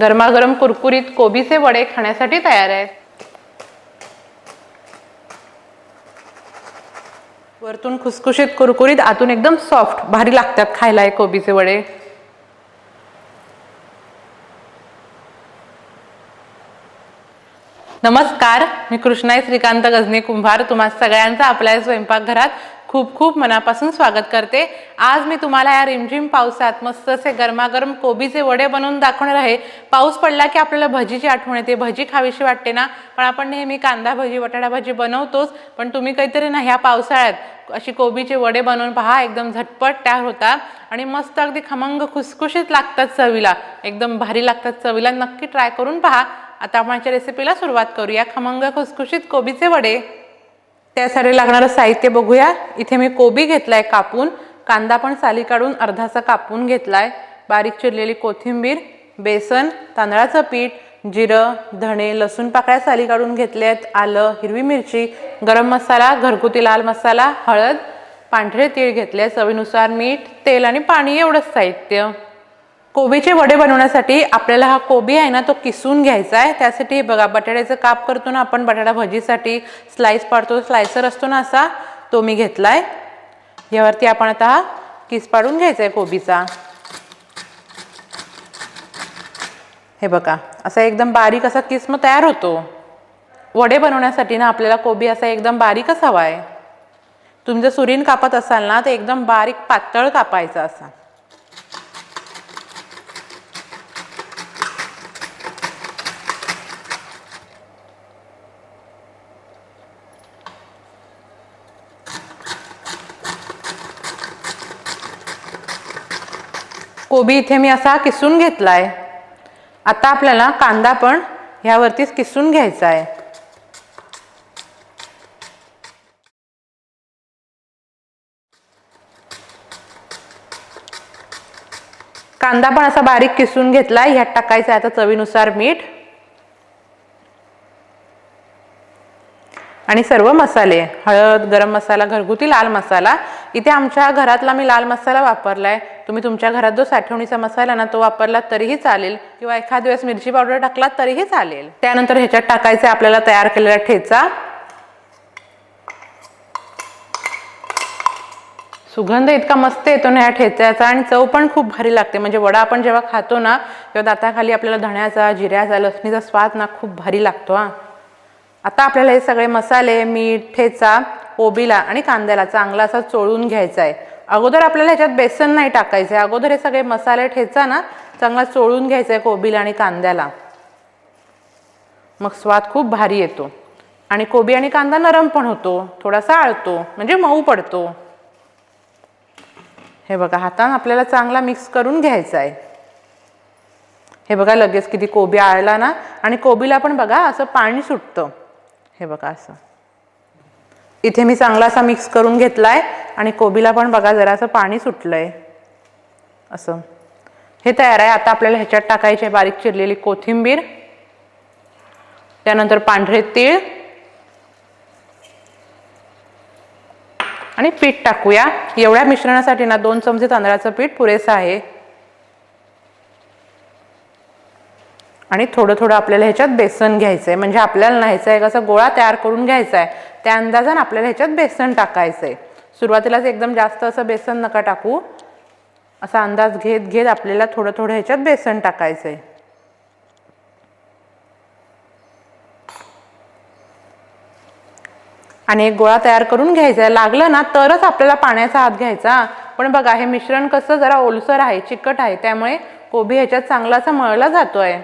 गरमागरम कुरकुरीत कोबीचे वडे खाण्यासाठी तयार आहेत वरतून खुसखुशीत कुरकुरीत आतून एकदम सॉफ्ट भारी लागतात खायला हे कोबीचे वडे. नमस्कार मी कृष्णाई श्रीकांत गजनी कुंभार. तुम्हा सगळ्यांचा आपल्या स्वयंपाकघरात खूप खूप मनापासून स्वागत करते. आज मी तुम्हाला या रिमझिम पावसात मस्त असे गरमागरम कोबीचे वडे बनवून दाखवणार आहे. पाऊस पडला की आपल्याला भजीची आठवण येते. भजी खावीशी वाटते ना? पण आपण नेहमी कांदा भजी बटाटा भजी बनवतोच. पण तुम्ही काहीतरी ना ह्या पावसाळ्यात अशी कोबीचे वडे बनवून पहा. एकदम झटपट तयार होतात. आणि मस्त अगदी खमंग खुसखुशीत लागतात चवीला. एकदम भारी लागतात चवीला. नक्की ट्राय करून पहा. आता आपण याच्या रेसिपीला सुरुवात करूया. खमंग खुसखुशीत कोबीचे वडे. त्यासाठी लागणारं साहित्य बघूया. इथे मी कोबी घेतलाय कापून. कांदा पण साली काढून अर्धासा कापून घेतलाय. बारीक चिरलेली कोथिंबीर बेसन तांदळाचं पीठ जिरं धणे लसूण पाकळ्या साली काढून घेतले आहेत आलं हिरवी मिरची गरम मसाला घरगुती लाल मसाला हळद पांढरे तीळ घेतले. चवीनुसार मीठ तेल आणि पाणी एवढंच साहित्य. कोबीचे वडे बनवण्यासाठी आपल्याला हा कोबी आहे ना तो किसून घ्यायचा आहे. त्यासाठी हे बघा बटाट्याचं काप करतो ना आपण बटाटा भजीसाठी स्लाइस पाडतो. स्लायसर असतो ना असा तो मी घेतला आहे यावरती आपण आता हा किस पाडून घ्यायचा आहे कोबीचा. हे बघा असा एकदम बारीक असा किस मग तयार होतो. वडे बनवण्यासाठी ना आपल्याला कोबी असा एकदम बारीकच हवा आहे. तुम्ही जर सुरीन कापत असाल ना तर एकदम बारीक पातळ कापायचा असा. कोबी इथे मी असा किसून घेतलाय. आता आपल्याला कांदा पण ह्यावरतीच किसून घ्यायचा आहे कांदा पण असा बारीक किसून घेतलाय. ह्यात टाकायचं आहे आता चवीनुसार मीठ. आणि सर्व मसाले हळद गरम मसाला घरगुती लाल मसाला इथे आमच्या घरातला मी लाल मसाला वापरला आहे तुम्ही तुमच्या घरात जो साठवणीचा मसाला ना तो वापरला तरीही चालेल. किंवा एखाद वेळेस मिरची पावडर टाकला तरीही चालेल. त्यानंतर ह्याच्यात टाकायचं आहे आपल्याला तयार केलेला ठेचा. सुगंध इतका मस्त येतो ना ह्या ठेच्याचा आणि चव पण खूप भारी लागते. म्हणजे वडा आपण जेव्हा खातो ना तेव्हा दाताखाली आपल्याला धण्याचा जिऱ्याचा लसणीचा स्वाद ना खूप भारी लागतो हा. आता आपल्याला हे सगळे मसाले मीठ ठेचा कोबीला आणि कांद्याला चांगला असा चोळून घ्यायचा आहे. अगोदर आपल्याला ह्याच्यात बेसन नाही टाकायचं आहे. अगोदर हे सगळे मसाले ठेचा ना चांगला चोळून घ्यायचा आहे कोबीला आणि कांद्याला. मग स्वाद खूप भारी येतो. आणि कोबी आणि कांदा नरम पण होतो. थोडासा आळतो. म्हणजे मऊ पडतो. हे बघा हातानं आपल्याला चांगला मिक्स करून घ्यायचा आहे. हे बघा लगेच किती कोबी आळला ना. आणि कोबीला पण बघा असं पाणी सुटतं. हे बघा असं. इथे मी चांगला असा मिक्स करून घेतला आहे आणि कोबीला पण बघा जरासं पाणी सुटलं आहे असं. हे तयार आहे. आता आपल्याला ह्याच्यात टाकायचे बारीक चिरलेली कोथिंबीर. त्यानंतर पांढरे तीळ. आणि पीठ टाकूया. एवढ्या मिश्रणासाठी ना दोन चमचे तांदळाचं पीठ पुरेसं आहे. आणि थोडं थोडं आपल्याला ह्याच्यात बेसन घ्यायचं आहे म्हणजे आपल्याला न्हायचं आहे कसं गोळा तयार करून घ्यायचा आहे त्या अंदाजानं आपल्याला ह्याच्यात बेसन टाकायचं आहे सुरुवातीलाच एकदम जास्त असं बेसन नका टाकू. असा अंदाज घेत घेत आपल्याला थोडं थोडं ह्याच्यात बेसन टाकायचं आहे आणि एक गोळा तयार करून घ्यायचा आहे लागलं ना तरच आपल्याला पाण्याचा हात घ्यायचा. पण बघा हे मिश्रण कसं जरा ओलसर आहे चिकट आहे. त्यामुळे कोबी ह्याच्यात चांगला असा मळला जातोय.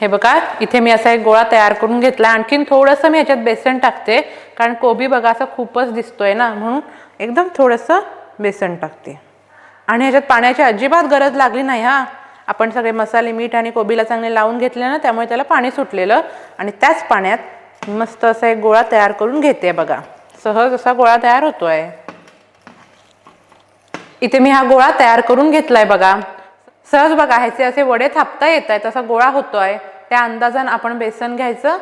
हे बघा इथे मी असा एक गोळा तयार करून घेतला. आणखीन थोडंसं मी ह्याच्यात बेसन टाकते कारण कोबी बघा असा खूपच दिसतोय ना म्हणून एकदम थोडंसं बेसन टाकते. आणि ह्याच्यात पाण्याची अजिबात गरज लागली नाही हा. आपण सगळे मसाले मीठ आणि कोबीला चांगले लावून घेतले ना त्यामुळे त्याला पाणी सुटलेलं. आणि त्याच पाण्यात मस्त असा एक गोळा तयार करून घेते बघा. सहज असा गोळा तयार होतो आहे इथे मी हा गोळा तयार करून घेतला आहे बघा. सहज बघा ह्याचे असे वडे थापता येत आहेत असा गोळा होतोय त्या अंदाजानं आपण बेसन घ्यायचं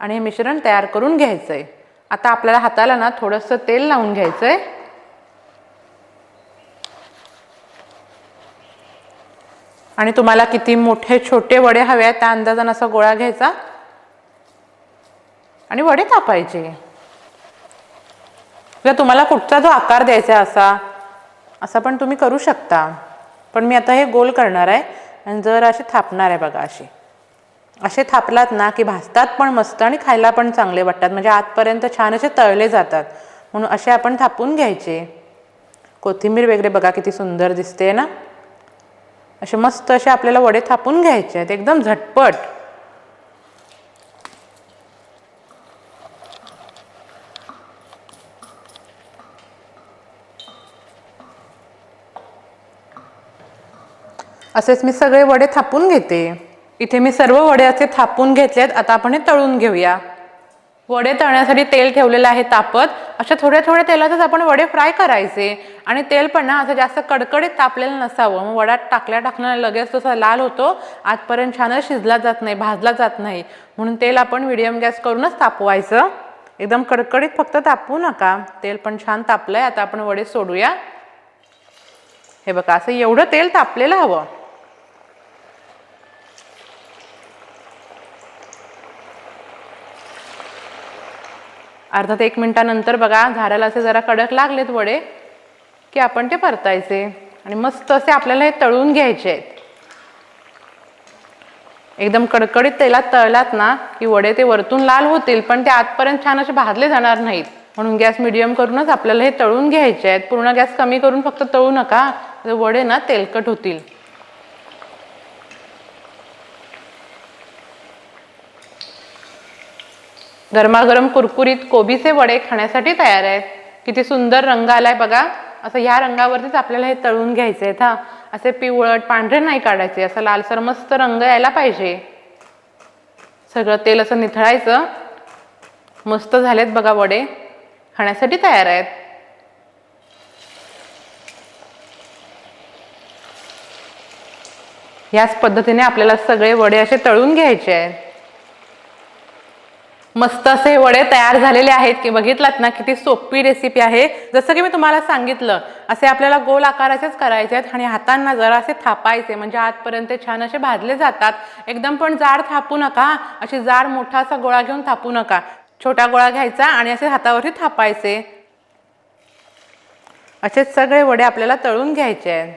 आणि हे मिश्रण तयार करून घ्यायचं आहे आता आपल्याला हाताला ना थोडंसं तेल लावून घ्यायचं आहे आणि तुम्हाला किती मोठे छोटे वडे हवे आहेत त्या अंदाजानं असा गोळा घ्यायचा. आणि वडे तापायचे किंवा तुम्हाला कुठचा जो आकार द्यायचा आहे असा असा पण तुम्ही करू शकता. पण मी आता हे गोल करणार आहे आणि जर असे थापणार आहे बघा असे असे थापलात ना की भाजतात पण मस्त आणि खायला पण चांगले वाटतात. म्हणजे आतपर्यंत छान असे तळले जातात. म्हणून असे आपण थापून घ्यायचे. कोथिंबीर वगैरे बघा किती सुंदर दिसते ना. असे मस्त असे आपल्याला वडे थापून घ्यायचे आहेत. एकदम झटपट. असेच मी सगळे वडे थापून घेते. इथे मी सर्व वडे असे थापून घेतलेत आता आपण हे तळून घेऊया. वडे तळण्यासाठी तेल ठेवलेलं आहे तापत. अशा थोड्या थोड्या तेलातच आपण वडे फ्राय करायचे. आणि तेल पण ना असं जास्त कडकडीत तापलेलं नसावं. मग वड्यात टाकल्या टाकल्या लगेच तसा लाल होतो. आजपर्यंत छानच शिजला जात नाही भाजला जात नाही. म्हणून तेल आपण मिडियम गॅस करूनच तापवायचं. एकदम कडकडीत फक्त तापवू नका. तेल पण छान तापलंय. आता आपण वडे सोडूया. हे बघा असं एवढं तेल तापलेलं हवं. अर्धा ते एक मिनटानंतर बघा झाडाला असे जरा कडक लागलेत वडे की आपण ते परतायचे. आणि मस्त असे आपल्याला हे तळून घ्यायचे आहेत. एकदम कडकडीत तेलात तळलात ना की वडे ते वरतून लाल होतील पण ते आतपर्यंत छान असे भाजले जाणार नाहीत. म्हणून गॅस मिडियम करूनच आपल्याला हे तळून घ्यायचे आहेत. पूर्ण गॅस कमी करून फक्त तळू नका. वडे ना तेलकट होतील. गरमागरम कुरकुरीत कोबीचे वडे खाण्यासाठी तयार आहेत किती सुंदर रंग आलाय बघा. असं ह्या रंगावरतीच आपल्याला हे तळून घ्यायचे आहेत हा असे पिवळट पांढरे नाही काढायचे. असं लालसर मस्त रंग यायला पाहिजे. सगळं तेल असं निथळायचं. मस्त झालेत बघा वडे. खाण्यासाठी तयार आहेत. याच पद्धतीने आपल्याला सगळे वडे असे तळून घ्यायचे आहेत. मस्त असे वडे तयार झालेले आहेत की बघितलात ना किती सोपी रेसिपी आहे. जसं की मी तुम्हाला सांगितलं असे आपल्याला गोल आकाराचेच करायचे आहेत आणि हातांना जरा असे थापायचे म्हणजे आतपर्यंत छान असे भाजले जातात. एकदम पण जाड थापू नका अशी जाड मोठा असा गोळा घेऊन थापू नका. छोटा गोळा घ्यायचा आणि असे हातावरती थापायचे. असे सगळे वडे आपल्याला तळून घ्यायचे आहेत.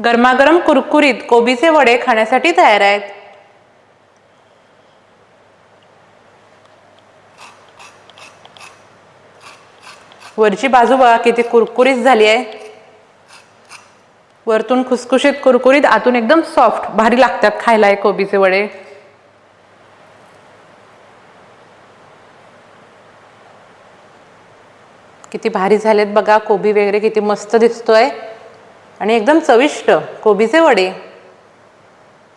गरमागरम कुरकुरीत कोबीचे वडे खाण्यासाठी तयार आहेत. वरची बाजू बघा किती कुरकुरीत झाली आहे. वरतून खुसखुशीत कुरकुरीत आतून एकदम सॉफ्ट भारी लागतात खायला आहे कोबीचे वडे. किती भारी झालेत बघा कोबी वगैरे किती मस्त दिसतोय. आणि एकदम चविष्ट. कोबीचे वडे.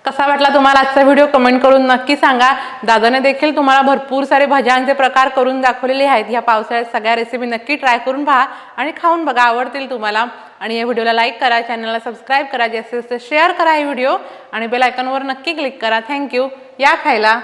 कसा वाटला तुम्हाला आजचा व्हिडिओ? कमेंट करून नक्की सांगा. दादाने देखील तुम्हाला भरपूर सारे भज्यांचे प्रकार करून दाखवलेले आहेत. ह्या पावसाळ्यात सगळ्या रेसिपी नक्की ट्राय करून पहा आणि खाऊन बघा. आवडतील तुम्हाला. आणि या व्हिडिओला लाईक करा. चॅनलला सबस्क्राईब करा. जास्तीत जास्त शेअर करा हे व्हिडिओ. आणि बेल आयकॉनवर नक्की क्लिक करा. थँक्यू या खायला.